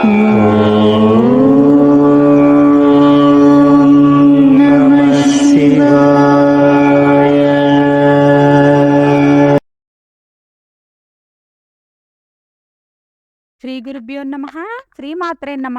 శ్రీ గురుభ్యో నమ శ్రీమాత్రే నమ.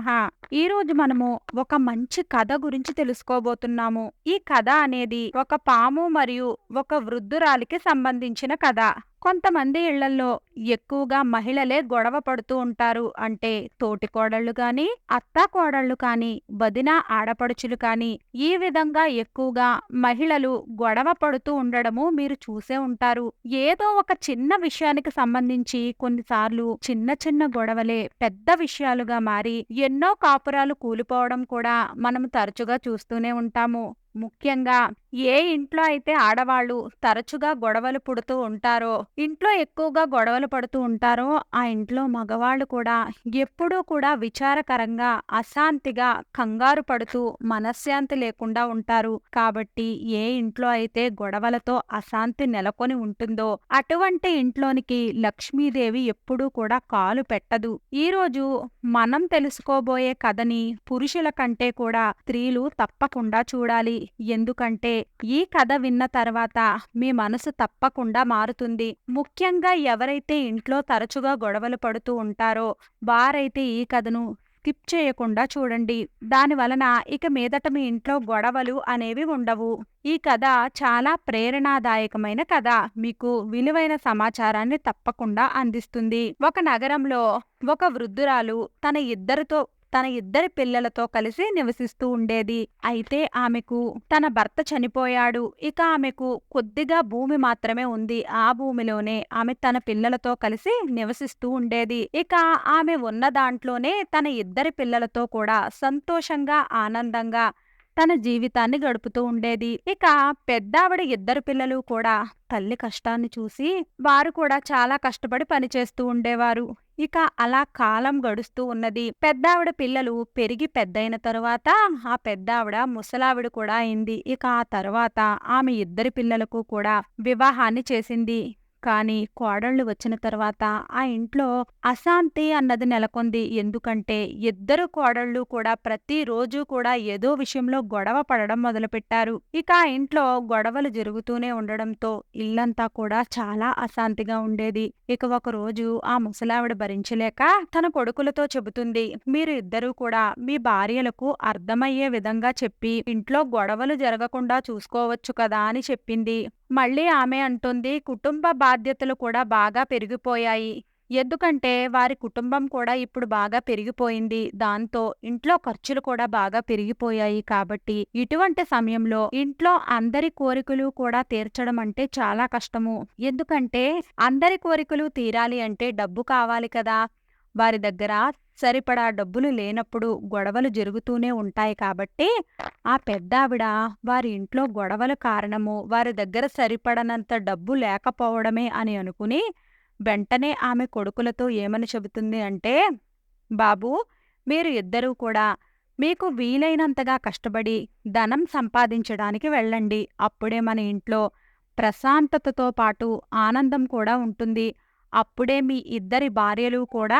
ఈ రోజు మనము ఒక మంచి కథ గురించి తెలుసుకోబోతున్నాము. ఈ కథ అనేది ఒక పాము మరియు ఒక వృద్ధురాలికి సంబంధించిన కథ. కొంతమంది ఇళ్ళలో ఎక్కువగా మహిళలే గొడవ పడుతూ ఉంటారు. అంటే తోటి కోడళ్ళు కాని అత్త కోడళ్ళు కాని వదిన ఆడపడుచులు కాని ఈ విధంగా ఎక్కువగా మహిళలు గొడవ పడుతూ ఉండడము మీరు చూసే ఉంటారు. ఏదో ఒక చిన్న విషయానికి సంబంధించి కొన్నిసార్లు చిన్న చిన్న గొడవలే పెద్ద విషయాలుగా మారి ఎన్నో కాపురాలు కూలిపోవడం కూడా మనం తరచుగా చూస్తూనే ఉంటాము. ముఖ్యంగా ఏ ఇంట్లో అయితే ఆడవాళ్ళు తరచుగా గొడవలు పుడుతూ ఉంటారో ఇంట్లో ఎక్కువగా గొడవలు పడుతూ ఉంటారో ఆ ఇంట్లో మగవాళ్ళు కూడా ఎప్పుడూ కూడా విచారకరంగా అశాంతిగా కంగారు పడుతూ మనశ్శాంతి లేకుండా ఉంటారు. కాబట్టి ఏ ఇంట్లో అయితే గొడవలతో అశాంతి నెలకొని ఉంటుందో అటువంటి ఇంట్లోనికి లక్ష్మీదేవి ఎప్పుడూ కూడా కాలు పెట్టదు. ఈ రోజు మనం తెలుసుకోబోయే కథని పురుషుల కంటే కూడా స్త్రీలు తప్పకుండా చూడాలి. ఎందుకంటే ఈ కథ విన్న తర్వాత మీ మనసు తప్పకుండా మారుతుంది. ముఖ్యంగా ఎవరైతే ఇంట్లో తరచుగా గొడవలు పడుతూ ఉంటారో వారైతే ఈ కథను స్కిప్ చేయకుండా చూడండి. దాని వలన ఇక మీదట మీ ఇంట్లో గొడవలు అనేవి ఉండవు. ఈ కథ చాలా ప్రేరణాదాయకమైన కథ. మీకు విలువైన సమాచారాన్ని తప్పకుండా అందిస్తుంది. ఒక నగరంలో ఒక వృద్ధురాలు తన ఇద్దరితో తన ఇద్దరి పిల్లలతో కలిసి నివసిస్తూ ఉండేది. అయితే ఆమెకు తన భర్త చనిపోయాడు. ఇక ఆమెకు కొద్దిగా భూమి మాత్రమే ఉంది. ఆ భూమిలోనే ఆమె తన పిల్లలతో కలిసి నివసిస్తూ ఉండేది. ఇక ఆమె ఉన్న దాంట్లోనే తన ఇద్దరి పిల్లలతో కూడా సంతోషంగా ఆనందంగా తన జీవితాన్ని గడుపుతూ ఉండేది. ఇక పెద్దావిడ ఇద్దరు పిల్లలు కూడా తల్లి కష్టాన్ని చూసి వారు కూడా చాలా కష్టపడి పనిచేస్తూ ఉండేవారు. ఇక అలా కాలం గడుస్తూ ఉన్నది. పెద్దావిడ పిల్లలు పెరిగి పెద్దయిన తరువాత ఆ పెద్దావిడ ముసలావిడ కూడా అయింది. ఇక ఆ తర్వాత ఆమె ఇద్దరి పిల్లలకు కూడా వివాహాన్ని చేసింది. కానీ కోడళ్ళు వచ్చిన తర్వాత ఆ ఇంట్లో అశాంతి అన్నది నెలకొంది. ఎందుకంటే ఇద్దరు కోడళ్ళు కూడా ప్రతిరోజు కూడా ఏదో విషయంలో గొడవ పడడం మొదలుపెట్టారు. ఇక ఆ ఇంట్లో గొడవలు జరుగుతూనే ఉండడంతో ఇల్లంతా కూడా చాలా అశాంతిగా ఉండేది. ఇక ఒక రోజు ఆ ముసలావిడ భరించలేక తన కొడుకులతో చెబుతుంది మీరు ఇద్దరూ కూడా మీ భార్యలకు అర్థమయ్యే విధంగా చెప్పి ఇంట్లో గొడవలు జరగకుండా చూసుకోవచ్చు కదా అని చెప్పింది. మళ్ళీ ఆమె అంటుంది కుటుంబ బాధ్యతలు కూడా బాగా పెరిగిపోయాయి. ఎందుకంటే వారి కుటుంబం కూడా ఇప్పుడు బాగా పెరిగిపోయింది. దాంతో ఇంట్లో ఖర్చులు కూడా బాగా పెరిగిపోయాయి కాబట్టి ఇటువంటి సమయంలో ఇంట్లో అందరి కోరికలు కూడా తీర్చడం అంటే చాలా కష్టము. ఎందుకంటే అందరి కోరికలు తీరాలి అంటే డబ్బు కావాలి కదా. వారి దగ్గర సరిపడా డబ్బులు లేనప్పుడు గొడవలు జరుగుతూనే ఉంటాయి కాబట్టి ఆ పెద్దావిడ వారి ఇంట్లో గొడవల కారణము వారి దగ్గర సరిపడనంత డబ్బు లేకపోవడమే అని అనుకుని వెంటనే ఆమె కొడుకులతో ఏమని చెబుతుంది అంటే బాబు మీరు ఇద్దరూ కూడా మీకు వీలైనంతగా కష్టపడి ధనం సంపాదించడానికి వెళ్ళండి. అప్పుడే మన ఇంట్లో ప్రశాంతతతో పాటు ఆనందం కూడా ఉంటుంది. అప్పుడే మీ ఇద్దరి భార్యలు కూడా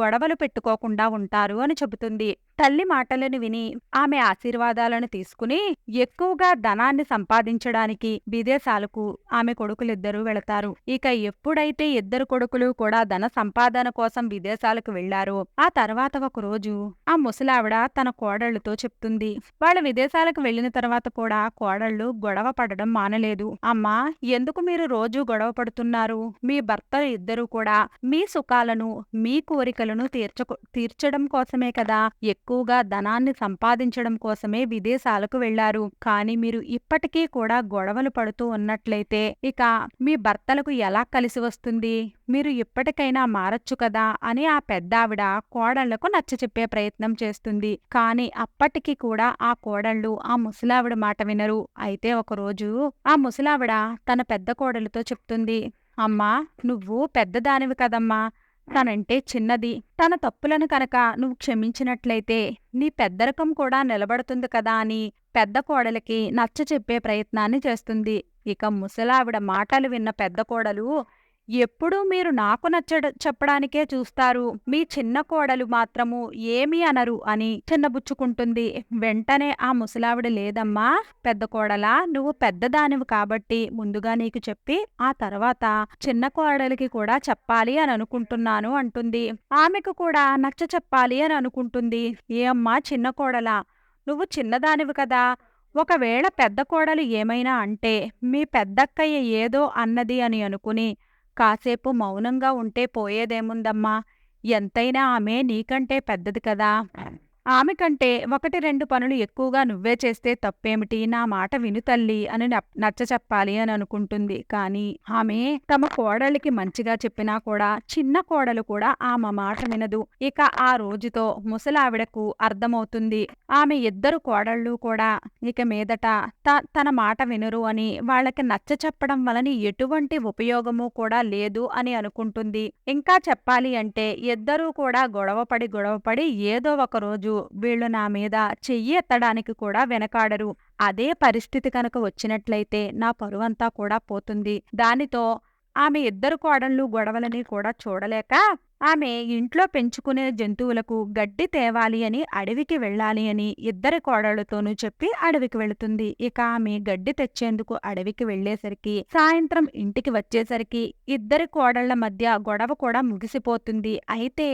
గొడవలు పెట్టుకోకుండా ఉంటారు అని చెబుతుంది. తల్లి మాటలను విని ఆమె ఆశీర్వాదాలను తీసుకుని ఎక్కువగా ధనాన్ని సంపాదించడానికి విదేశాలకు ఆమె కొడుకులిద్దరూ వెళతారు. ఇక ఎప్పుడైతే ఇద్దరు కొడుకులు కూడా ధన సంపాదన కోసం విదేశాలకు వెళ్ళారో ఆ తర్వాత ఒక రోజు ఆ ముసలావిడ తన కోడళ్ళతో చెప్తుంది. వాళ్ళ విదేశాలకు వెళ్ళిన తర్వాత కూడా కోడళ్ళు గొడవ పడడం మానలేదు. అమ్మా ఎందుకు మీరు రోజు గొడవ పడుతున్నారు? మీ భర్తలు ఇద్దరూ కూడా మీ సుఖాలను మీ కోరికలను తీర్చ తీర్చడం కోసమే కదా ఎక్కువగా ధనాన్ని సంపాదించడం కోసమే విదేశాలకు వెళ్ళారు కానీ మీరు ఇప్పటికీ కూడా గొడవలు పడుతూ ఉన్నట్లయితే ఇక మీ భర్తలకు ఎలా కలిసి వస్తుంది? మీరు ఇప్పటికైనా మారచ్చు కదా? అని ఆ పెద్దావిడ కోడళ్ళకు నచ్చచెప్పే ప్రయత్నం చేస్తుంది. కానీ అప్పటికి కూడా ఆ కోడళ్ళు ఆ ముసలావిడ మాట వినరు. అయితే ఒకరోజు ఆ ముసలావిడ తన పెద్ద కోడలితో చెప్తుంది అమ్మా నువ్వు పెద్దదానివి కదమ్మా. తనంటే చిన్నది. తన తప్పులను కనుక నువ్వు క్షమించినట్లయితే నీ పెద్దరకం కూడా నిలబడుతుంది కదా అని పెద్ద కోడలికి నచ్చ చెప్పే ప్రయత్నాన్ని చేస్తుంది. ఇక ముసలావిడ మాటలు విన్న పెద్ద కోడలు ఎప్పుడూ మీరు నాకు నచ్చ చెప్పడానికే చూస్తారు. మీ చిన్న కోడలు మాత్రము ఏమీ అనరు అని చిన్నబుచ్చుకుంటుంది. వెంటనే ఆ ముసలావిడ లేదమ్మా పెద్ద కోడలా నువ్వు పెద్దదానివి కాబట్టి ముందుగా నీకు చెప్పి ఆ తర్వాత చిన్న కోడలికి కూడా చెప్పాలి అని అనుకుంటున్నాను అంటుంది. ఆమెకు కూడా నచ్చ చెప్పాలి అని అనుకుంటుంది. ఏ అమ్మా చిన్న కోడలా నువ్వు చిన్నదానివి కదా. ఒకవేళ పెద్ద కోడలు ఏమైనా అంటే మీ పెద్దక్కయ్య ఏదో అన్నది అని అనుకుని కాసేపు మౌనంగా ఉంటే పోయేదేముందమ్మా? ఎంతైనా ఆమె నీకంటే పెద్దది కదా. ఆమె కంటే ఒకటి రెండు పనులు ఎక్కువగా నువ్వే చేస్తే తప్పేమిటి? నా మాట విను తల్లి అని నప్- నచ్చ చెప్పాలి అని అనుకుంటుంది. కానీ ఆమె తమ కోడలికి మంచిగా చెప్పినా కూడా చిన్న కోడలు కూడా ఆమె మాట వినదు. ఇక ఆ రోజుతో ముసలావిడకు అర్థమవుతుంది. ఆమె ఇద్దరు కోడళ్ళు కూడా ఇక మీదట త- తన మాట వినరు అని వాళ్ళకి నచ్చ చెప్పడం వలన ఎటువంటి ఉపయోగము కూడా లేదు అని అనుకుంటుంది. ఇంకా చెప్పాలి అంటే ఇద్దరూ కూడా గొడవపడి గొడవపడి ఏదో ఒక రోజు వీళ్ళు నా మీద చెయ్యి ఎత్తడానికి కూడా వెనకాడరు. అదే పరిస్థితి కనుక వచ్చినట్లయితే నా పరువంతా కూడా పోతుంది. దానితో ఆమె ఇద్దరు కోడళ్ళు గొడవలని కూడా చూడలేక ఆమె ఇంట్లో పెంచుకునే జంతువులకు గడ్డి తేవాలి అని అడవికి వెళ్ళాలి అని ఇద్దరి కోడళ్ళతోనూ చెప్పి అడవికి వెళుతుంది. ఇక ఆమె గడ్డి తెచ్చేందుకు అడవికి వెళ్ళేసరికి సాయంత్రం ఇంటికి వచ్చేసరికి ఇద్దరి కోడళ్ళ మధ్య గొడవ కూడా ముగిసిపోతుంది. అయితే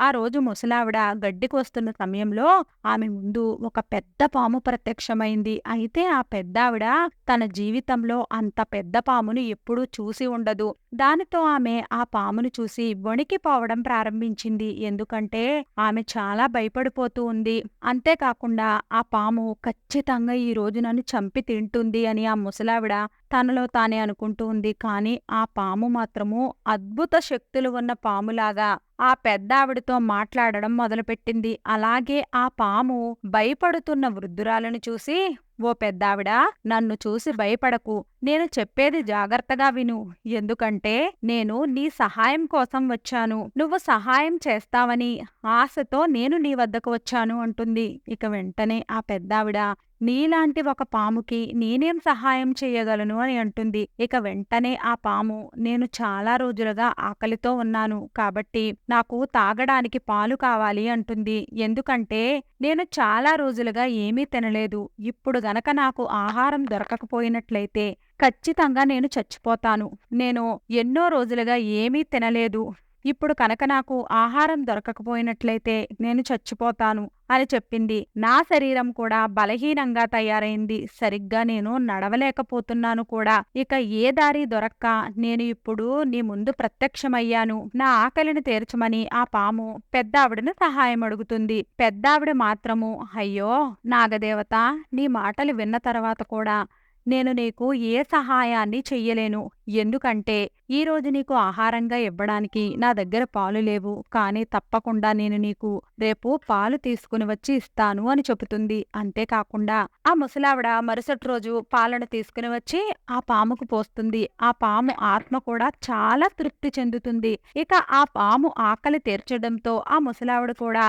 ఆ రోజు ముసలావిడ గడ్డికి వస్తున్న సమయంలో ఆమె ముందు ఒక పెద్ద పాము ప్రత్యక్షమైంది. అయితే ఆ పెద్దావిడ తన జీవితంలో అంత పెద్ద పామును ఎప్పుడూ చూసి ఉండదు. దానితో ఆమె ఆ పామును చూసి వణికిపోవడం ప్రారంభించింది. ఎందుకంటే ఆమె చాలా భయపడిపోతూ ఉంది. అంతేకాకుండా ఆ పాము ఖచ్చితంగా ఈ రోజు నన్ను చంపి తింటుంది అని ఆ ముసలావిడ తనలో తానే అనుకుంటూ ఉంది. కానీ ఆ పాము మాత్రము అద్భుత శక్తులు ఉన్న పాములాగా ఆ పెద్దావిడతో మాట్లాడడం మొదలుపెట్టింది. అలాగే ఆ పాము భయపడుతున్న వృద్ధురాలను చూసి ఓ పెద్దావిడ నన్ను చూసి భయపడకు. నేను చెప్పేది జాగ్రత్తగా విను. ఎందుకంటే నేను నీ సహాయం కోసం వచ్చాను. నువ్వు సహాయం చేస్తావని ఆశతో నేను నీ వద్దకు వచ్చాను అంటుంది. ఇక వెంటనే ఆ పెద్దావిడ నీలాంటి ఒక పాముకి నేనేం సహాయం చేయగలను అని అంటుంది. ఇక వెంటనే ఆ పాము నేను చాలా రోజులుగా ఆకలితో ఉన్నాను కాబట్టి నాకు తాగడానికి పాలు కావాలి అంటుంది. ఎందుకంటే నేను చాలా రోజులుగా ఏమీ తినలేదు. ఇప్పుడు గనక నాకు ఆహారం దొరకకపోయినట్లయితే ఖచ్చితంగా నేను చచ్చిపోతాను. నేను ఎన్నో రోజులుగా ఏమీ తినలేదు. ఇప్పుడు కనుక నాకు ఆహారం దొరకకపోయినట్లయితే నేను చచ్చిపోతాను అని చెప్పింది. నా శరీరం కూడా బలహీనంగా తయారైంది. సరిగ్గా నేను నడవలేకపోతున్నాను కూడా. ఇక ఏ దారి దొరక్క? నేను ఇప్పుడు నీ ముందు ప్రత్యక్షమయ్యాను. నా ఆకలిని తీర్చమని ఆ పాము పెద్దావిడను సహాయం అడుగుతుంది. పెద్దావిడ మాత్రము అయ్యో నాగదేవత నీ మాటలు విన్న తర్వాత కూడా నేను నీకు ఏ సహాయాన్ని చెయ్యలేను. ఎందుకంటే ఈ రోజు నీకు ఆహారంగా ఇవ్వడానికి నా దగ్గర పాలు లేవు. కానీ తప్పకుండా నేను నీకు రేపు పాలు తీసుకుని వచ్చి ఇస్తాను అని చెబుతుంది. అంతేకాకుండా ఆ ముసలావిడ మరుసటి రోజు పాలను తీసుకుని వచ్చి ఆ పాముకు పోస్తుంది. ఆ పాము ఆత్మ కూడా చాలా తృప్తి చెందుతుంది. ఇక ఆ పాము ఆకలి తీర్చడంతో ఆ ముసలావిడ కూడా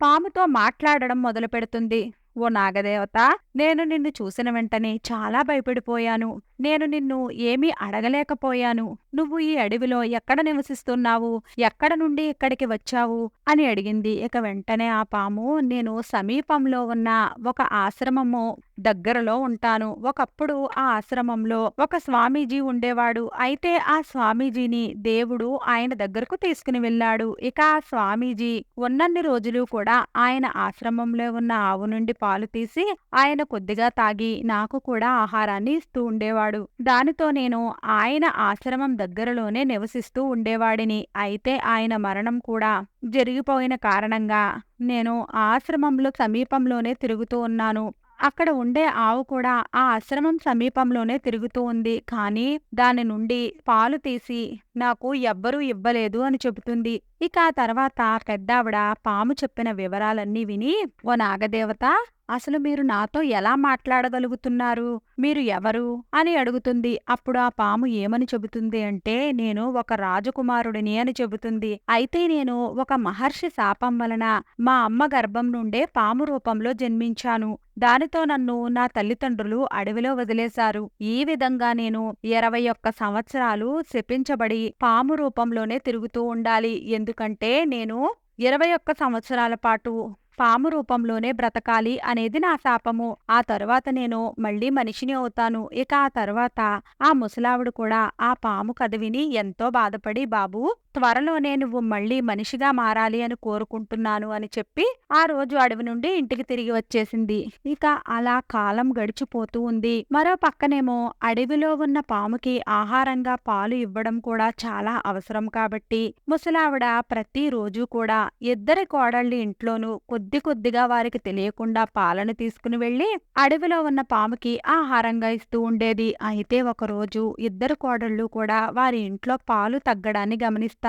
పాముతో మాట్లాడడం మొదలు పెడుతుంది ఓ నాగదేవత నేను నిన్ను చూసిన వెంటనే చాలా భయపడిపోయాను. నేను నిన్ను ఏమీ అడగలేకపోయాను. నువ్వు ఈ అడవిలో ఎక్కడ నివసిస్తున్నావు? ఎక్కడ నుండి ఇక్కడికి వచ్చావు? అని అడిగింది. ఇక వెంటనే ఆ పాము నేను సమీపంలో ఉన్న ఒక ఆశ్రమము దగ్గరలో ఉంటాను. ఒకప్పుడు ఆ ఆశ్రమంలో ఒక స్వామీజీ ఉండేవాడు. అయితే ఆ స్వామీజీని దేవుడు ఆయన దగ్గరకు తీసుకుని వెళ్ళాడు. ఇక ఆ స్వామీజీ ఉన్నన్ని రోజులు కూడా ఆయన ఆశ్రమంలో ఉన్న ఆవు నుండి పాలు తీసి ఆయన కొద్దిగా తాగి నాకు కూడా ఆహారాన్ని ఇస్తూ ఉండేవాడు. దానితో నేను ఆయన ఆశ్రమం దగ్గరలోనే నివసిస్తూ ఉండేవాడిని. అయితే ఆయన మరణం కూడా జరిగిపోయిన కారణంగా నేను ఆశ్రమంలో సమీపంలోనే తిరుగుతూ ఉన్నాను. అక్కడ ఉండే ఆవు కూడా ఆ ఆశ్రమం సమీపంలోనే తిరుగుతూ ఉంది. కానీ దాని నుండి పాలు తీసి నాకు ఎవ్వరూ ఇవ్వలేదు అని చెబుతుంది. ఇక ఆ తర్వాత పెద్దావిడ పాము చెప్పిన వివరాలన్నీ విని ఓ నాగదేవత అసలు మీరు నాతో ఎలా మాట్లాడగలుగుతున్నారు? మీరు ఎవరు? అని అడుగుతుంది. అప్పుడు ఆ పాము ఏమని చెబుతుంది అంటే నేను ఒక రాజకుమారుడిని అని చెబుతుంది. అయితే నేను ఒక మహర్షి శాపం వలన మా అమ్మ గర్భం నుండే పాము రూపంలో జన్మించాను. దానితో నన్ను నా తల్లిదండ్రులు అడవిలో వదిలేశారు. ఈ విధంగా నేను ఇరవై ఒక్క సంవత్సరాలు శపించబడి పాము రూపంలోనే తిరుగుతూ ఉండాలి. ఎందుకంటే నేను ఇరవై ఒక్క సంవత్సరాల పాటు పాము రూపంలోనే బ్రతకాలి అనేది నా శాపము. ఆ తరువాత నేను మళ్ళీ మనిషిని అవుతాను. ఇక ఆ తర్వాత ఆ ముసలావిడ కూడా ఆ పాము కథ విని ఎంతో బాధపడి బాబు త్వరలోనే నువ్వు మళ్ళీ మనిషిగా మారాలి అని కోరుకుంటున్నాను అని చెప్పి ఆ రోజు అడవి నుండి ఇంటికి తిరిగి వచ్చేసింది. ఇక అలా కాలం గడిచిపోతూ ఉంది. మరో పక్కనేమో అడవిలో ఉన్న పాముకి ఆహారంగా పాలు ఇవ్వడం కూడా చాలా అవసరం కాబట్టి ముసలావిడ ప్రతిరోజు కూడా ఇద్దరి కోడళ్ళ ఇంట్లోనూ కొద్ది కొద్దిగా వారికి తెలియకుండా పాలను తీసుకుని వెళ్ళి అడవిలో ఉన్న పాముకి ఆహారంగా ఇస్తూ ఉండేది. అయితే ఒకరోజు ఇద్దరు కోడళ్ళు కూడా వారి ఇంట్లో పాలు తగ్గడాన్ని గమనిస్తారు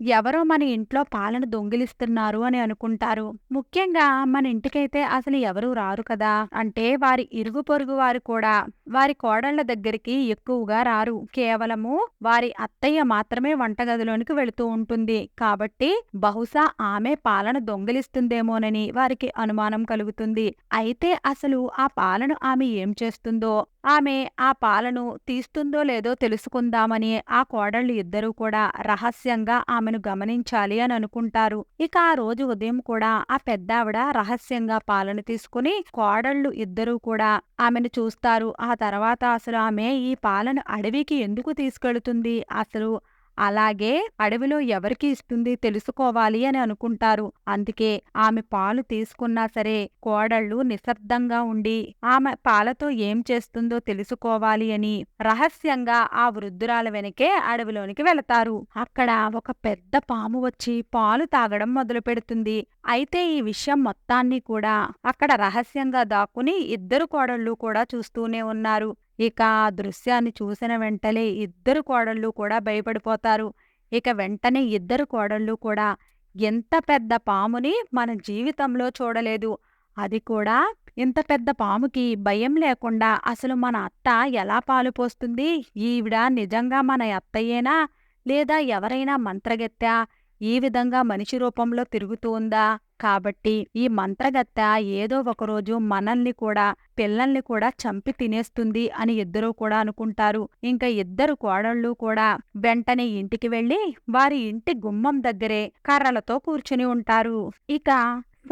ఎవరో మన ఇంట్లో పాలను దొంగిలిస్తున్నారు అని అనుకుంటారు. ముఖ్యంగా మన ఇంటికైతే అసలు ఎవరూ రారు కదా. అంటే వారి ఇరుగు పొరుగు వారు కూడా వారి కోడళ్ళ దగ్గరికి ఎక్కువగా రారు. కేవలము వారి అత్తయ్య మాత్రమే వంటగదిలోనికి వెళుతూ ఉంటుంది. కాబట్టి బహుశా ఆమె పాలన దొంగిలిస్తుందేమోనని వారికి అనుమానం కలుగుతుంది. అయితే అసలు ఆ పాలను ఆమె ఏం చేస్తుందో ఆమె ఆ పాలను తీస్తుందో లేదో తెలుసుకుందామని ఆ కోడళ్ళు ఇద్దరూ కూడా రహస్యంగా ఆమెను గమనించాలి అని అనుకుంటారు. ఇక ఆ రోజు ఉదయం కూడా ఆ పెద్దావిడ రహస్యంగా పాలను తీసుకుని కోడళ్ళు ఇద్దరూ కూడా ఆమెను చూస్తారు. ఆ తర్వాత అసలు ఆమె ఈ పాలను అడవికి ఎందుకు తీసుకెళుతుంది? అసలు అలాగే అడవిలో ఎవరికి ఇస్తుంది తెలుసుకోవాలి అని అనుకుంటారు. అందుకే ఆమె పాలు తీసుకున్నా సరే కోడళ్ళు నిశ్శబ్దంగా ఉండి ఆమె పాలతో ఏం చేస్తుందో తెలుసుకోవాలి అని రహస్యంగా ఆ వృద్ధురాల వెనకే అడవిలోనికి వెళతారు. అక్కడ ఒక పెద్ద పాము వచ్చి పాలు తాగడం మొదలు పెడుతుంది. అయితే ఈ విషయం మొత్తాన్ని కూడా అక్కడ రహస్యంగా దాక్కుని ఇద్దరు కోడళ్ళు కూడా చూస్తూనే ఉన్నారు. ఇక ఆ దృశ్యాన్ని చూసిన వెంటనే ఇద్దరు కోడళ్ళు కూడా భయపడిపోతారు. ఇక వెంటనే ఇద్దరు కోడళ్ళు కూడా ఎంత పెద్ద పాముని మన జీవితంలో చూడలేదు. అది కూడా ఇంత పెద్ద పాముకి భయం లేకుండా అసలు మన అత్త ఎలా పాలు పోస్తుంది? ఈవిడ నిజంగా మన అత్తయ్యేనా లేదా ఎవరైనా మంత్రగెత్తా? ఈ విధంగా మనిషి రూపంలో తిరుగుతూ ఉందా? కాబట్టి ఈ మంత్రగత్త ఏదో ఒకరోజు మనల్ని కూడా పిల్లల్ని కూడా చంపి తినేస్తుంది అని ఇద్దరూ కూడా అనుకుంటారు. ఇంకా ఇద్దరు కోడళ్ళు కూడా వెంటనే ఇంటికి వెళ్ళి వారి ఇంటి గుమ్మం దగ్గరే కర్రలతో కూర్చుని ఉంటారు. ఇక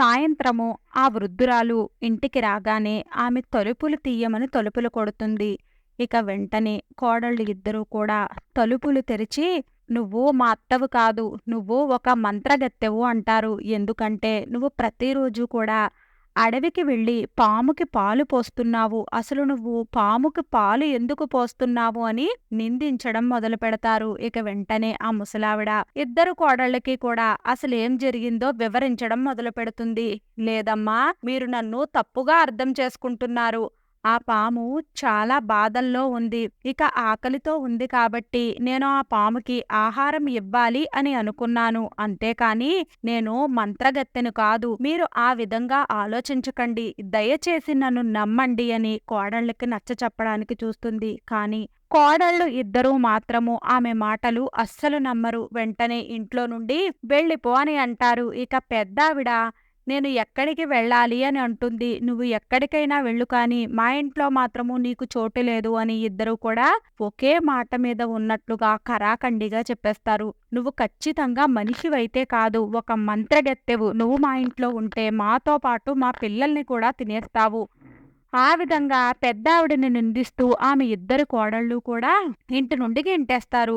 సాయంత్రము ఆ వృద్ధురాలు ఇంటికి రాగానే ఆమె తలుపులు తీయమని తలుపులు కొడుతుంది. ఇక వెంటనే కోడళ్ళు ఇద్దరూ కూడా తలుపులు తెరిచి నువ్వు మా అత్తవు కాదు నువ్వు ఒక మంత్రగత్తెవు అంటారు. ఎందుకంటే నువ్వు ప్రతిరోజు కూడా అడవికి వెళ్ళి పాముకి పాలు పోస్తున్నావు. అసలు నువ్వు పాముకి పాలు ఎందుకు పోస్తున్నావు అని నిందించడం మొదలు పెడతారు. ఇక వెంటనే ఆ ముసలావిడ ఇద్దరు కోడళ్ళకి కూడా అసలు ఏం జరిగిందో వివరించడం మొదలు పెడుతుంది. లేదమ్మా మీరు నన్ను తప్పుగా అర్థం చేసుకుంటున్నారు. ఆ పాము చాలా బాధల్లో ఉంది. ఇక ఆకలితో ఉంది కాబట్టి నేను ఆ పాముకి ఆహారం ఇవ్వాలి అని అనుకున్నాను. అంతేకాని నేను మంత్రగత్తెను కాదు. మీరు ఆ విధంగా ఆలోచించకండి. దయచేసి నన్ను నమ్మండి అని కోడళ్ళకి నచ్చ చెప్పడానికి చూస్తుంది. కానీ కోడళ్ళు ఇద్దరూ మాత్రము ఆమె మాటలు అస్సలు నమ్మరు. వెంటనే ఇంట్లో నుండి వెళ్ళిపో అని అంటారు. ఇక పెద్దావిడ నేను ఎక్కడికి వెళ్ళాలి అని అంటుంది. నువ్వు ఎక్కడికైనా వెళ్ళు కానీ మా ఇంట్లో మాత్రము నీకు చోటు లేదు అని ఇద్దరు కూడా ఒకే మాట మీద ఉన్నట్లుగా కరాఖండిగా చెప్పేస్తారు. నువ్వు ఖచ్చితంగా మనిషివైతే కాదు ఒక మంత్రగెత్తెవు. నువ్వు మా ఇంట్లో ఉంటే మాతో పాటు మా పిల్లల్ని కూడా తినేస్తావు. ఆ విధంగా పెద్దావిడిని నిందిస్తూ ఆమె ఇద్దరు కోడళ్ళు కూడా ఇంటి నుండి గెంటేస్తారు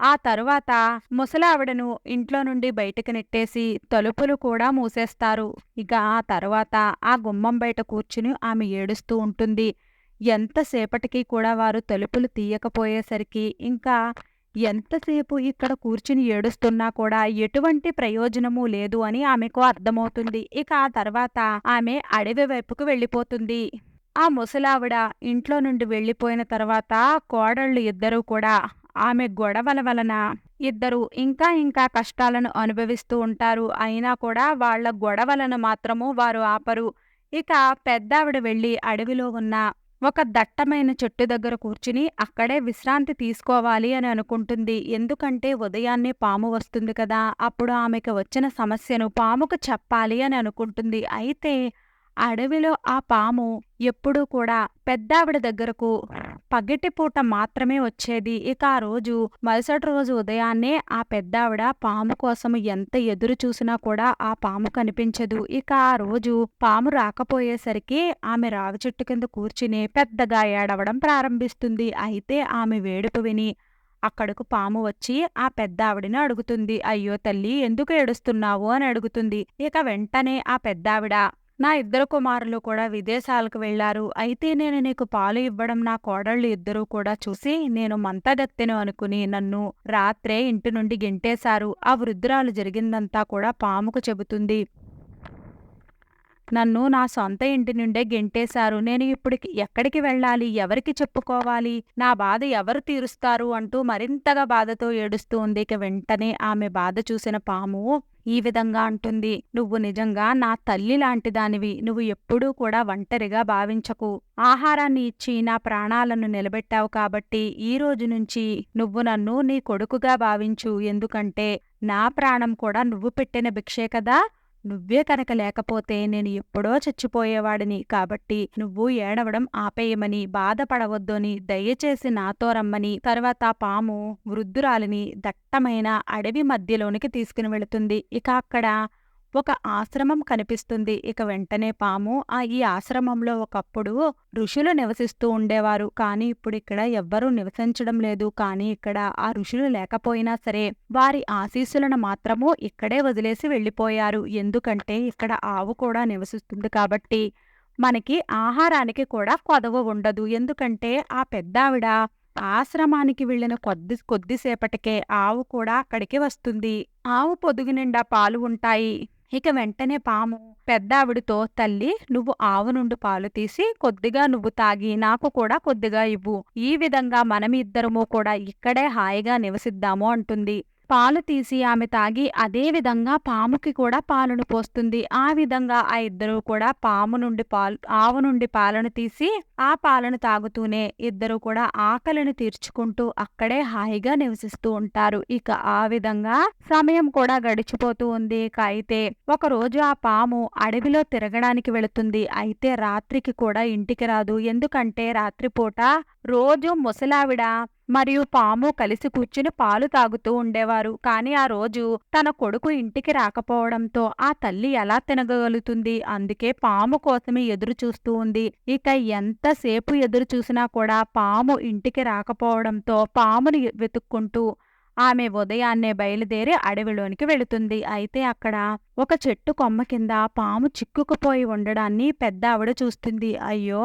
ఆ తరువాత ముసలావిడను ఇంట్లో నుండి బయటకు నెట్టేసి తలుపులు కూడా మూసేస్తారు. ఇక ఆ తర్వాత ఆ గుమ్మం బయట కూర్చుని ఆమె ఏడుస్తూ ఉంటుంది. ఎంతసేపటికి కూడా వారు తలుపులు తీయకపోయేసరికి ఇంకా ఎంతసేపు ఇక్కడ కూర్చుని ఏడుస్తున్నా కూడా ఎటువంటి ప్రయోజనము లేదు అని ఆమెకు అర్థమవుతుంది. ఇక ఆ తర్వాత ఆమె అడవి వైపుకు వెళ్ళిపోతుంది. ఆ ముసలావిడ ఇంట్లో నుండి వెళ్ళిపోయిన తర్వాత కోడళ్ళు ఇద్దరూ కూడా ఆమె గొడవల వలన ఇద్దరు ఇంకా ఇంకా కష్టాలను అనుభవిస్తూ ఉంటారు. అయినా కూడా వాళ్ళ గొడవలను మాత్రము వారు ఆపరు. ఇక పెద్దావిడ వెళ్ళి అడవిలో ఉన్న ఒక దట్టమైన చెట్టు దగ్గర కూర్చుని అక్కడే విశ్రాంతి తీసుకోవాలి అని అనుకుంటుంది. ఎందుకంటే ఉదయాన్నే పాము వస్తుంది కదా అప్పుడు ఆమెకు వచ్చిన సమస్యను పాముకు చెప్పాలి అని అనుకుంటుంది. అయితే అడవిలో ఆ పాము ఎప్పుడూ కూడా పెద్దావిడ దగ్గరకు పగటిపూట మాత్రమే వచ్చేది. ఇక ఆ రోజు మరుసటి రోజు ఉదయాన్నే ఆ పెద్దావిడ పాము కోసం ఎంత ఎదురు చూసినా కూడా ఆ పాము కనిపించదు. ఇక ఆ రోజు పాము రాకపోయేసరికి ఆమె రావి చెట్టు కింద కూర్చుని పెద్దగా ఏడవడం ప్రారంభిస్తుంది. అయితే ఆమె వేడుపు విని అక్కడకు పాము వచ్చి ఆ పెద్ద ఆవిడని అడుగుతుంది. అయ్యో తల్లి ఎందుకు ఏడుస్తున్నావు? అని అడుగుతుంది. ఇక వెంటనే ఆ పెద్దావిడ నా ఇద్దరు కుమారులు కూడా విదేశాలకు వెళ్ళారు అయితే నేను నీకు పాలు ఇవ్వడం నా కోడళ్ళు ఇద్దరూ కూడా చూసి నేను మంతగత్తెను అనుకుని నన్ను రాత్రే ఇంటి నుండి గెంటేశారు. ఆ వృద్ధురాలు జరిగిందంతా కూడా పాముకు చెబుతుంది. నన్ను నా సొంత ఇంటి నుండే గెంటేశారు. నేను ఇప్పుడు ఎక్కడికి వెళ్ళాలి? ఎవరికి చెప్పుకోవాలి? నా బాధ ఎవరు తీరుస్తారు? అంటూ మరింతగా బాధతో ఏడుస్తూ ఉంది. ఇక వెంటనే ఆమె బాధ చూసిన పాము ఈ విధంగా అంటుంది. నువ్వు నిజంగా నా తల్లి లాంటి దానివి. నువ్వు ఎప్పుడూ కూడా ఒంటరిగా భావించకు. ఆహారాన్ని ఇచ్చి నా ప్రాణాలను నిలబెట్టావు కాబట్టి ఈ రోజు నుంచి నువ్వు నన్ను నీ కొడుకుగా భావించు. ఎందుకంటే నా ప్రాణం కూడా నువ్వు పెట్టిన భిక్షే కదా? నువ్వే కనుక లేకపోతే నేను ఎప్పుడో చచ్చిపోయేవాడిని కాబట్టి నువ్వు ఏడవడం ఆపేయమని బాధపడవద్దు అని దయచేసి నాతో రమ్మని తర్వాత పాము వృద్ధురాలిని దట్టమైన అడవి మధ్యలోనికి తీసుకుని వెళుతుంది. ఇక అక్కడ ఒక ఆశ్రమం కనిపిస్తుంది. ఇక వెంటనే పాము ఆ ఈ ఆశ్రమంలో ఒకప్పుడు ఋషులు నివసిస్తూ ఉండేవారు. కానీ ఇప్పుడు ఇక్కడ ఎవ్వరూ నివసించడం లేదు. కానీ ఇక్కడ ఆ ఋషులు లేకపోయినా సరే వారి ఆశీస్సులను మాత్రము ఇక్కడే వదిలేసి వెళ్ళిపోయారు. ఎందుకంటే ఇక్కడ ఆవు కూడా నివసిస్తుంది కాబట్టి మనకి ఆహారానికి కూడా కొదవ ఉండదు. ఎందుకంటే ఆ పెద్దావిడ ఆశ్రమానికి వెళ్ళిన కొద్ది కొద్దిసేపటికే ఆవు కూడా అక్కడికి వస్తుంది. ఆవు పొదుగు నిండా పాలు ఉంటాయి. ఇక వెంటనే పాము పెద్ద ఆవిడతో తల్లి నువ్వు ఆవు నుండి పాలు తీసి కొద్దిగా నువ్వు తాగి నాకు కూడా కొద్దిగా ఇవ్వు. ఈ విధంగా మనమిద్దరము కూడా ఇక్కడే హాయిగా నివసిద్దాము అంటుంది. పాలు తీసి ఆమె తాగి అదే విధంగా పాముకి కూడా పాలను పోస్తుంది. ఆ విధంగా ఆ ఇద్దరు కూడా పాము నుండి పాలు ఆవు నుండి పాలను తీసి ఆ పాలను తాగుతూనే ఇద్దరు కూడా ఆకలిని తీర్చుకుంటూ అక్కడే హాయిగా నివసిస్తూ ఉంటారు. ఇక ఆ విధంగా సమయం కూడా గడిచిపోతూ ఉంది. ఇక అయితే ఒకరోజు ఆ పాము అడవిలో తిరగడానికి వెళుతుంది. అయితే రాత్రికి కూడా ఇంటికి రాదు. ఎందుకంటే రాత్రిపూట రోజు ముసలావిడ మరియు పాము కలిసి కూర్చుని పాలు తాగుతూ ఉండేవారు. కానీ ఆ రోజు తన కొడుకు ఇంటికి రాకపోవడంతో ఆ తల్లి ఎలా తినగలుగుతుంది? అందుకే పాము కోసమే ఎదురు చూస్తూ ఉంది. ఇక ఎంతసేపు ఎదురు చూసినా కూడా పాము ఇంటికి రాకపోవడంతో పామును వెతుక్కుంటూ ఆమె ఉదయాన్నే బయలుదేరి అడవిలోనికి వెళుతుంది. అయితే అక్కడ ఒక చెట్టు కొమ్మ కింద పాము చిక్కుకుపోయి ఉండడాన్ని పెద్ద ఆవిడ చూస్తుంది. అయ్యో!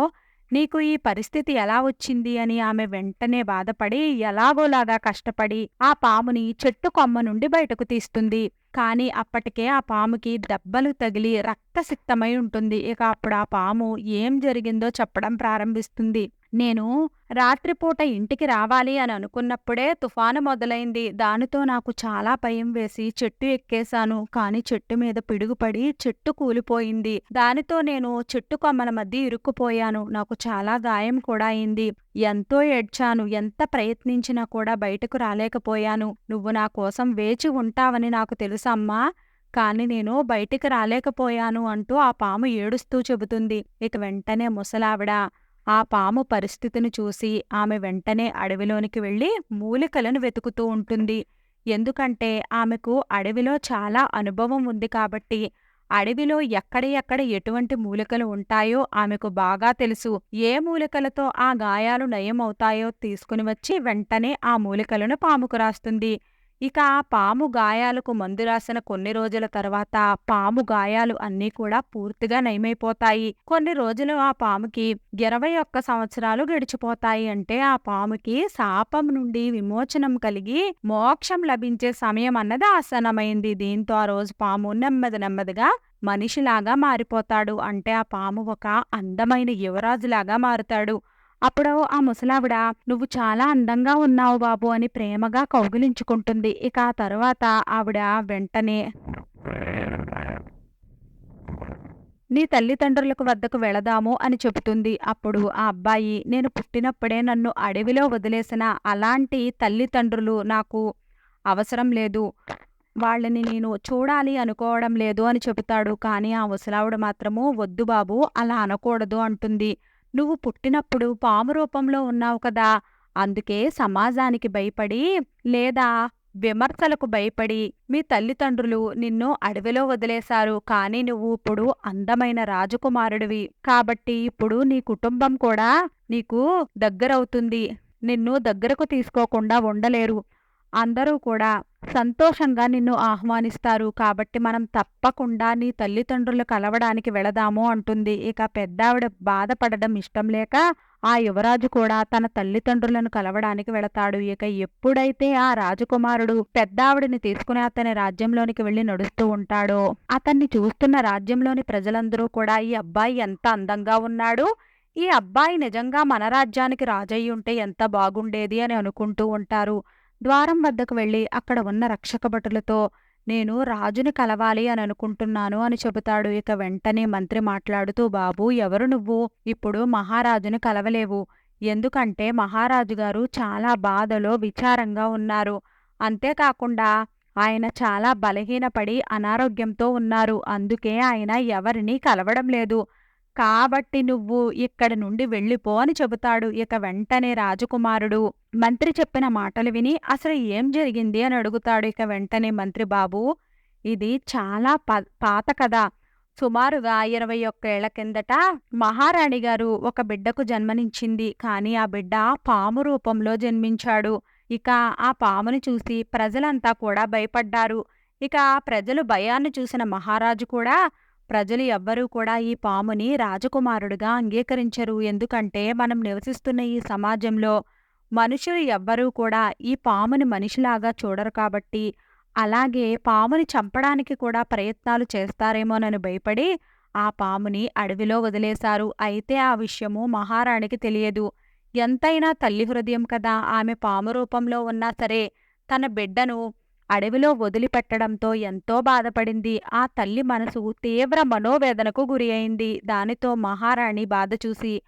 నీకు ఈ పరిస్థితి ఎలా వచ్చింది అని ఆమె వెంటనే బాధపడి ఎలాగోలాగా కష్టపడి ఆ పాముని చెట్టు కొమ్మ నుండి బయటకు తీస్తుంది. కానీ అప్పటికే ఆ పాముకి దెబ్బలు తగిలి రక్తసిక్తమై ఉంటుంది. ఇక అప్పుడు ఆ పాము ఏం జరిగిందో చెప్పడం ప్రారంభిస్తుంది. నేను రాత్రిపూట ఇంటికి రావాలి అని అనుకున్నప్పుడే తుఫాను మొదలైంది. దానితో నాకు చాలా భయం వేసి చెట్టు ఎక్కేశాను. కానీ చెట్టు మీద పిడుగుపడి చెట్టు కూలిపోయింది. దానితో నేను చెట్టు కొమ్మల మధ్య ఇరుక్కుపోయాను. నాకు చాలా గాయం కూడా అయింది. ఎంతో ఏడ్చాను. ఎంత ప్రయత్నించినా కూడా బయటకు రాలేకపోయాను. నువ్వు నా కోసం వేచి ఉంటావని నాకు తెలుసమ్మా కాని నేను బయటికి రాలేకపోయాను అంటూ ఆ పాము ఏడుస్తూ చెబుతుంది. ఇక వెంటనే ముసలావిడ ఆ పాము పరిస్థితిని చూసి ఆమె వెంటనే అడవిలోనికి వెళ్ళి మూలికలను వెతుకుతూ ఉంటుంది. ఎందుకంటే ఆమెకు అడవిలో చాలా అనుభవం ఉంది కాబట్టి అడవిలో ఎక్కడ ఎక్కడ ఎటువంటి మూలికలు ఉంటాయో ఆమెకు బాగా తెలుసు. ఏ మూలికలతో ఆ గాయాలు నయమవుతాయో తీసుకుని వచ్చి వెంటనే ఆ మూలికలను పాముకు రాస్తుంది. ఇక ఆ పాము గాయాలకు మందు రాసిన కొన్ని రోజుల తర్వాత పాము గాయాలు అన్నీ కూడా పూర్తిగా నయమైపోతాయి. కొన్ని రోజులు ఆ పాముకి ఇరవై ఒక్క సంవత్సరాలు గడిచిపోతాయి అంటే ఆ పాముకి శాపం నుండి విమోచనం కలిగి మోక్షం లభించే సమయం అన్నది ఆసనమైంది దీంతో ఆ రోజు పాము నెమ్మది నెమ్మదిగా మనిషిలాగా మారిపోతాడు. అంటే ఆ పాము ఒక అందమైన యువరాజులాగా మారుతాడు. అప్పుడు ఆ ముసలావిడ నువ్వు చాలా అందంగా ఉన్నావు బాబు అని ప్రేమగా కౌగిలించుకుంటుంది. ఇక ఆ తర్వాత ఆవిడ వెంటనే నీ తల్లిదండ్రులకు వద్దకు వెళదాము అని చెబుతుంది. అప్పుడు ఆ అబ్బాయి నేను పుట్టినప్పుడే నన్ను అడవిలో వదిలేసిన అలాంటి తల్లిదండ్రులు నాకు అవసరం లేదు. వాళ్ళని నేను చూడాలి అనుకోవడం లేదు అని చెబుతాడు. కానీ ఆ ముసలావిడ మాత్రము వద్దు బాబు అలా అనకూడదు అంటుంది. నువ్వు పుట్టినప్పుడు పాము రూపంలో ఉన్నావు కదా అందుకే సమాజానికి భయపడి లేదా విమర్శలకు భయపడి మీ తల్లిదండ్రులు నిన్ను అడవిలో వదిలేశారు. కానీ నువ్వు ఇప్పుడు అందమైన రాజకుమారుడివి. కాబట్టి ఇప్పుడు నీ కుటుంబం కూడా నీకు దగ్గరవుతుంది. నిన్ను దగ్గరకు తీసుకోకుండా ఉండలేరు. అందరూ కూడా సంతోషంగా నిన్ను ఆహ్వానిస్తారు. కాబట్టి మనం తప్పకుండా నీ తల్లిదండ్రులు కలవడానికి వెళదాము అంటుంది. ఇక పెద్దావిడ బాధపడడం ఇష్టం లేక ఆ యువరాజు కూడా తన తల్లిదండ్రులను కలవడానికి వెళతాడు. ఇక ఎప్పుడైతే ఆ రాజకుమారుడు పెద్దావిడిని తీసుకుని అతని రాజ్యంలోనికి వెళ్ళి నడుస్తూ ఉంటాడో అతన్ని చూస్తున్న రాజ్యంలోని ప్రజలందరూ కూడా ఈ అబ్బాయి ఎంత అందంగా ఉన్నాడు. ఈ అబ్బాయి నిజంగా మన రాజ్యానికి రాజయ్యి ఉంటే ఎంత బాగుండేది అని అనుకుంటూ ఉంటారు. ద్వారం వద్దకు వెళ్ళి అక్కడ ఉన్న రక్షక భటులతో నేను రాజుని కలవాలి అని అనుకుంటున్నాను అని చెబుతాడు. ఇక వెంటనే మంత్రి మాట్లాడుతూ బాబు ఎవరు నువ్వు? ఇప్పుడు మహారాజుని కలవలేవు. ఎందుకంటే మహారాజు గారు చాలా బాధలో విచారంగా ఉన్నారు. అంతేకాకుండా ఆయన చాలా బలహీనపడి అనారోగ్యంతో ఉన్నారు. అందుకే ఆయన ఎవరినీ కలవడం లేదు. కాబట్టి నువ్వు ఇక్కడి నుండి వెళ్ళిపో అని చెబుతాడు. ఇక వెంటనే రాజకుమారుడు మంత్రి చెప్పిన మాటలు విని అసలు ఏం జరిగింది? అని అడుగుతాడు ఇక వెంటనే మంత్రి బాబు ఇది చాలా ప- పాత కథ. సుమారుగా ఇరవై ఒక్కేళ్ళ కిందట మహారాణి గారు ఒక బిడ్డకు జన్మనిచ్చింది. కానీ ఆ బిడ్డ పాము రూపంలో జన్మించాడు. ఇక ఆ పాముని చూసి ప్రజలంతా కూడా భయపడ్డారు. ఇక ప్రజలు భయాన్ని చూసిన మహారాజు కూడా ప్రజలు ఎవ్వరూ కూడా ఈ పాముని రాజకుమారుడిగా అంగీకరించరు. ఎందుకంటే మనం నివసిస్తున్న ఈ సమాజంలో మనుషులు ఎవ్వరూ కూడా ఈ పాముని మనిషిలాగా చూడరు కాబట్టి అలాగే పాముని చంపడానికి కూడా ప్రయత్నాలు చేస్తారేమోనని భయపడి ఆ పాముని అడవిలో వదిలేశారు. అయితే ఆ విషయము మహారాణికి తెలియదు. ఎంతైనా తల్లి హృదయం కదా. ఆమె పాము రూపంలో ఉన్నా సరే తన బిడ్డను అడవిలో వదిలిపెట్టడంతో ఎంతో బాధపడింది. ఆ తల్లి మనసు తీవ్ర మనోవేదనకు గురి అయింది. దానితో మహారాణి బాధ చూసి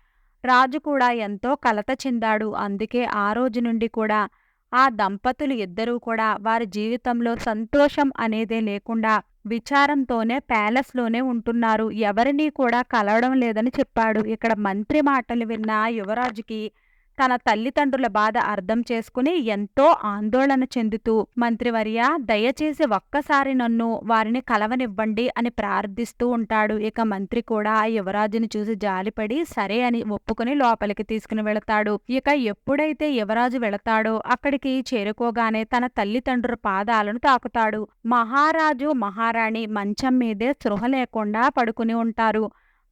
రాజు కూడా ఎంతో కలత చెందాడు. అందుకే ఆ రోజు నుండి కూడా ఆ దంపతులు ఇద్దరూ కూడా వారి జీవితంలో సంతోషం అనేదే లేకుండా విచారంతోనే ప్యాలెస్లోనే ఉంటున్నారు. ఎవరినీ కూడా కలవడం లేదని చెప్పాడు. ఇక్కడ మంత్రి మాటలు విన్న యువరాజుకి తన తల్లిదండ్రుల బాధ అర్థం చేసుకుని ఎంతో ఆందోళన చెందుతూ మంత్రివర్య దయచేసి ఒక్కసారి నన్ను వారిని కలవనివ్వండి అని ప్రార్థిస్తూ ఉంటాడు. ఇక మంత్రి కూడా ఆ యువరాజుని చూసి జాలిపడి సరే అని ఒప్పుకుని లోపలికి తీసుకుని వెళతాడు. ఇక ఎప్పుడైతే యువరాజు వెళతాడో అక్కడికి చేరుకోగానే తన తల్లిదండ్రుల పాదాలను తాకుతాడు. మహారాజు మహారాణి మంచం మీదే స్పృహ లేకుండా పడుకుని ఉంటారు.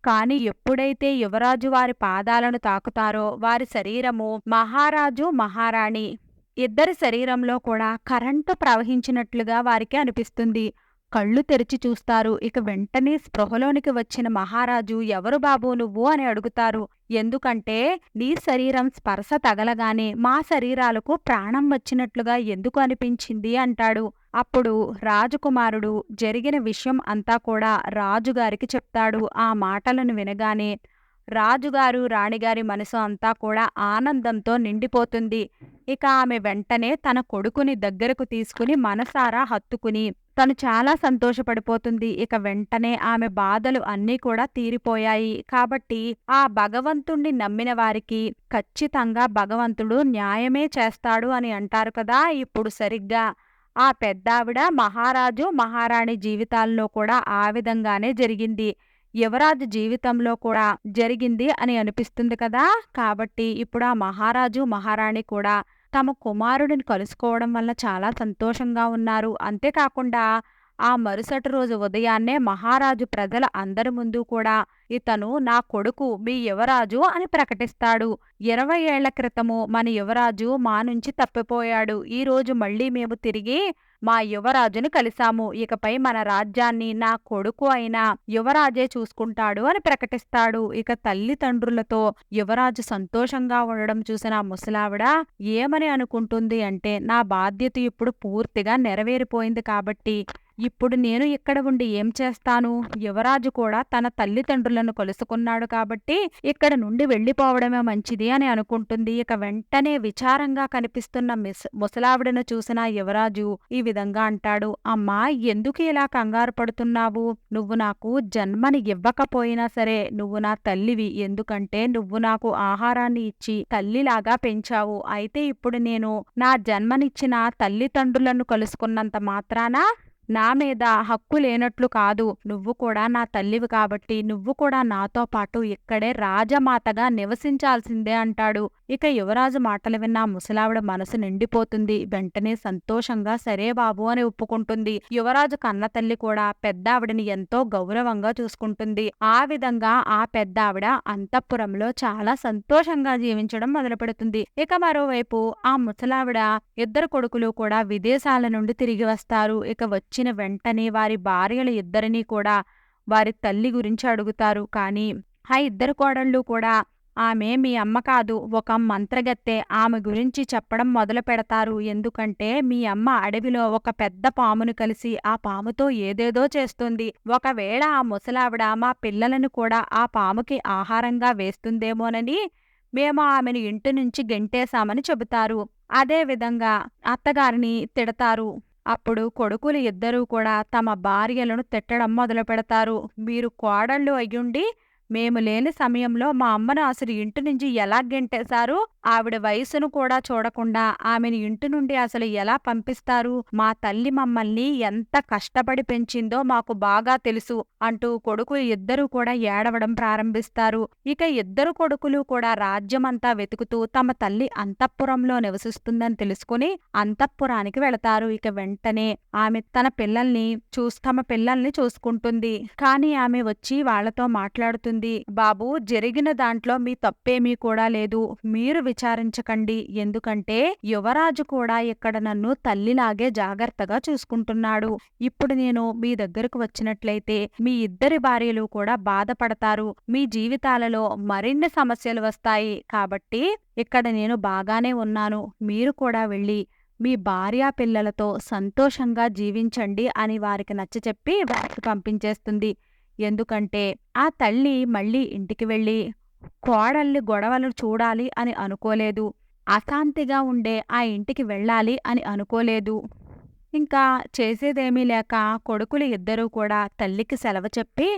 కాని ఎప్పుడైతే యువరాజు వారి పాదాలను తాకుతారో వారి శరీరము మహారాజు మహారాణి ఇద్దరి శరీరంలో కూడా కరెంటు ప్రవహించినట్లుగా వారికి అనిపిస్తుంది. కళ్ళు తెరిచి చూస్తారు. ఇక వెంటనే స్పృహలోనికి వచ్చిన మహారాజు ఎవరు బాబు నువ్వు? అని అడుగుతారు. ఎందుకంటే నీ శరీరం స్పర్శ తగలగానే మా శరీరాలకు ప్రాణం వచ్చినట్లుగా ఎందుకు అనిపించింది? అంటాడు. అప్పుడు రాజకుమారుడు జరిగిన విషయం అంతా కూడా రాజుగారికి చెప్తాడు. ఆ మాటలను వినగానే రాజుగారు రాణిగారి మనసు అంతా కూడా ఆనందంతో నిండిపోతుంది. ఇక ఆమె వెంటనే తన కొడుకుని దగ్గరకు తీసుకుని మనసారా హత్తుకుని తను చాలా సంతోషపడిపోతుంది. ఇక వెంటనే ఆమె బాధలు అన్నీ కూడా తీరిపోయాయి. కాబట్టి ఆ భగవంతుణ్ణి నమ్మిన వారికి ఖచ్చితంగా భగవంతుడు న్యాయమే చేస్తాడు అని అంటారు కదా ఇప్పుడు సరిగ్గా. ఆ పెద్దావిడ మహారాజు మహారాణి జీవితాల్లో కూడా ఆ విధంగానే జరిగింది. యువరాజు జీవితంలో కూడా జరిగింది అని అనిపిస్తుంది కదా! కాబట్టి ఇప్పుడు ఆ మహారాజు మహారాణి కూడా తమ కుమారుడిని కలుసుకోవడం వల్ల చాలా సంతోషంగా ఉన్నారు. అంతేకాకుండా ఆ మరుసటి రోజు ఉదయాన్నే మహారాజు ప్రజల అందరి ముందు కూడా ఇతను నా కొడుకు మీ యువరాజు అని ప్రకటిస్తాడు. ఇరవై ఏళ్ళ క్రితము మన యువరాజు మా నుంచి తప్పిపోయాడు. ఈరోజు మళ్ళీ మేము తిరిగి మా యువరాజుని కలిశాము. ఇకపై మన రాజ్యాన్ని నా కొడుకు అయిన యువరాజే చూసుకుంటాడు అని ప్రకటిస్తాడు. ఇక తల్లిదండ్రులతో యువరాజు సంతోషంగా ఉండడం చూసిన ముసలావిడ ఏమని అనుకుంటుంది అంటే నా బాధ్యత ఇప్పుడు పూర్తిగా నెరవేరిపోయింది కాబట్టి ఇప్పుడు నేను ఇక్కడ ఉండి ఏం చేస్తాను? యువరాజు కూడా తన తల్లిదండ్రులను కలుసుకున్నాడు కాబట్టి ఇక్కడ నుండి వెళ్ళిపోవడమే మంచిది అని అనుకుంటుంది. ఇక వెంటనే విచారంగా కనిపిస్తున్న మిస్ ముసలావిడను చూసిన యువరాజు ఈ విధంగా అంటాడు అమ్మా ఎందుకు ఇలా కంగారు పడుతున్నావు? నువ్వు నాకు జన్మని ఇవ్వకపోయినా సరే నువ్వు నా తల్లివి. ఎందుకంటే నువ్వు నాకు ఆహారాన్ని ఇచ్చి తల్లిలాగా పెంచావు. అయితే ఇప్పుడు నేను నా జన్మనిచ్చిన తల్లిదండ్రులను కలుసుకున్నంత మాత్రాన? నా మీద హక్కు లేనట్లు కాదు. నువ్వు కూడా నా తల్లివి కాబట్టి నువ్వు కూడా నాతో పాటు ఇక్కడే రాజమాతగా నివసించాల్సిందే అంటాడు. ఇక యువరాజు మాటలు విన్న ముసలావిడ మనసు నిండిపోతుంది. వెంటనే సంతోషంగా సరే బాబు అని ఒప్పుకుంటుంది. యువరాజు కన్న తల్లి కూడా పెద్దావిడని ఎంతో గౌరవంగా చూసుకుంటుంది. ఆ విధంగా ఆ పెద్దావిడ అంతఃపురంలో చాలా సంతోషంగా జీవించడం మొదలుపెడుతుంది. ఇక మరోవైపు ఆ ముసలావిడ ఇద్దరు కొడుకులు కూడా విదేశాల నుండి తిరిగి వస్తారు. ఇక వచ్చి వచ్చిన వెంటనే వారి భార్యలు ఇద్దరినీ కూడా వారి తల్లి గురించి అడుగుతారు. కానీ ఆ ఇద్దరు కోడళ్ళు కూడా ఆమె మీ అమ్మ కాదు ఒక మంత్రగత్తె ఆమె గురించి చెప్పడం మొదలు పెడతారు. ఎందుకంటే మీ అమ్మ అడవిలో ఒక పెద్ద పామును కలిసి ఆ పాముతో ఏదేదో చేస్తుంది. ఒకవేళ ఆ ముసలావిడ మా పిల్లలను కూడా ఆ పాముకి ఆహారంగా వేస్తుందేమోనని మేము ఆమెను ఇంటి నుంచి గెంటేశామని చెబుతారు. అదే విధంగా అత్తగారిని తిడతారు. అప్పుడు కొడుకులు ఇద్దరూ కూడా తమ భార్యలను తిట్టడం మొదలు పెడతారు మీరు కోడళ్ళు అయ్యుండి మేము లేని సమయంలో మా అమ్మను అసలు ఇంటి నుంచి ఎలా గెంటేశారు? ఆవిడ వయసును కూడా చూడకుండా ఆమెను ఇంటి నుండి అసలు ఎలా పంపిస్తారు? మా తల్లి మమ్మల్ని ఎంత కష్టపడి పెంచిందో మాకు బాగా తెలుసు అంటూ కొడుకులు ఇద్దరూ కూడా ఏడవడం ప్రారంభిస్తారు. ఇక ఇద్దరు కొడుకులు కూడా రాజ్యమంతా వెతుకుతూ తమ తల్లి అంతఃపురంలో నివసిస్తుందని తెలుసుకుని అంతఃపురానికి వెళతారు. ఇక వెంటనే ఆమె తన పిల్లల్ని చూస్ తమ పిల్లల్ని చూసుకుంటుంది. కానీ ఆమె వచ్చి వాళ్ళతో మాట్లాడుతుంది. బాబు జరిగిన దాంట్లో మీ తప్పేమీ కూడా లేదు. మీరు విచారించకండి. ఎందుకంటే యువరాజు కూడా ఇక్కడ నన్ను తల్లిలాగే జాగ్రత్తగా చూసుకుంటున్నాడు. ఇప్పుడు నేను మీ దగ్గరకు వచ్చినట్లయితే మీ ఇద్దరి భార్యలు కూడా బాధపడతారు. మీ జీవితాలలో మరిన్ని సమస్యలు వస్తాయి. కాబట్టి ఇక్కడ నేను బాగానే ఉన్నాను. మీరు కూడా వెళ్ళి మీ భార్యా పిల్లలతో సంతోషంగా జీవించండి అని వారికి నచ్చచెప్పి వారికి పంపించేస్తుంది. ఎందుకంటే ఆ తల్లి మళ్ళీ ఇంటికి వెళ్ళి కోడల్ని గొడవలు చూడాలి అని అనుకోలేదు. అశాంతిగా ఉండే ఆ ఇంటికి వెళ్ళాలి అని అనుకోలేదు. ఇంకా చేసేదేమీ లేక కొడుకులు ఇద్దరూ కూడా తల్లికి సెలవు చెప్పి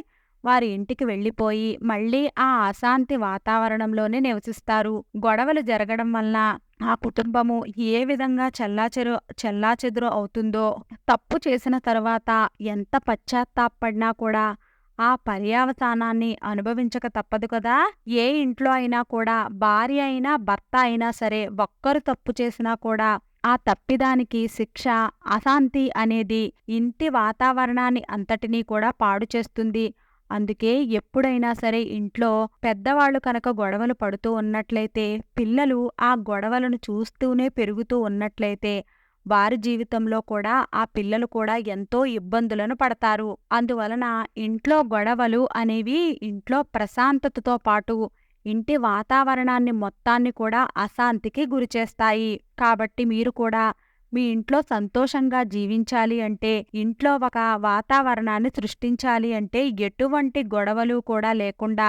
వారి ఇంటికి వెళ్ళిపోయి మళ్ళీ ఆ అశాంతి వాతావరణంలోనే నివసిస్తారు. గొడవలు జరగడం వలన ఆ కుటుంబము ఏ విధంగా చెల్లాచెరు చెల్లాచెదురు అవుతుందో తప్పు చేసిన తర్వాత ఎంత పశ్చాత్తాపడినా కూడా ఆ పర్యావసానాన్ని అనుభవించక తప్పదు కదా. ఏ ఇంట్లో అయినా కూడా భార్య అయినా భర్త అయినా సరే ఒక్కరు తప్పు చేసినా కూడా ఆ తప్పిదానికి శిక్ష అశాంతి అనేది ఇంటి వాతావరణాన్ని అంతటినీ కూడా పాడు చేస్తుంది. అందుకే ఎప్పుడైనా సరే ఇంట్లో పెద్దవాళ్ళు కనుక గొడవలు పడుతూ ఉన్నట్లయితే పిల్లలు ఆ గొడవలను చూస్తూనే పెరుగుతూ ఉన్నట్లయితే వారి జీవితంలో కూడా ఆ పిల్లలు కూడా ఎంతో ఇబ్బందులను పడతారు. అందువలన ఇంట్లో గొడవలు అనేవి ఇంట్లో ప్రశాంతతతో పాటు ఇంటి వాతావరణాన్ని మొత్తాన్ని కూడా అశాంతికి గురిచేస్తాయి కాబట్టి మీరు కూడా మీ ఇంట్లో సంతోషంగా జీవించాలి అంటే ఇంట్లో ఒక వాతావరణాన్ని సృష్టించాలి అంటే ఎటువంటి గొడవలు కూడా లేకుండా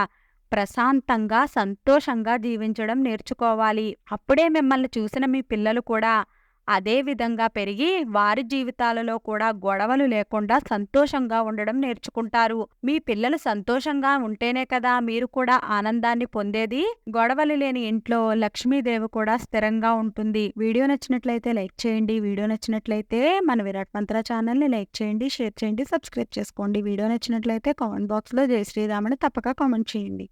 ప్రశాంతంగా సంతోషంగా జీవించడం నేర్చుకోవాలి. అప్పుడే మిమ్మల్ని చూసిన మీ పిల్లలు కూడా అదే విధంగా పెరిగి వారి జీవితాలలో కూడా గొడవలు లేకుండా సంతోషంగా ఉండడం నేర్చుకుంటారు. మీ పిల్లలు సంతోషంగా ఉంటేనే కదా మీరు కూడా ఆనందాన్ని పొందేది. గొడవలు లేని ఇంట్లో లక్ష్మీదేవి కూడా స్థిరంగా ఉంటుంది. వీడియో నచ్చినట్లయితే లైక్ చేయండి. వీడియో నచ్చినట్లయితే మన విరాట్ మంత్ర ఛానల్ని లైక్ చేయండి షేర్ చేయండి సబ్స్క్రైబ్ చేసుకోండి. వీడియో నచ్చినట్లయితే కామెంట్ బాక్స్లో జై శ్రీరామని తప్పక కామెంట్ చేయండి.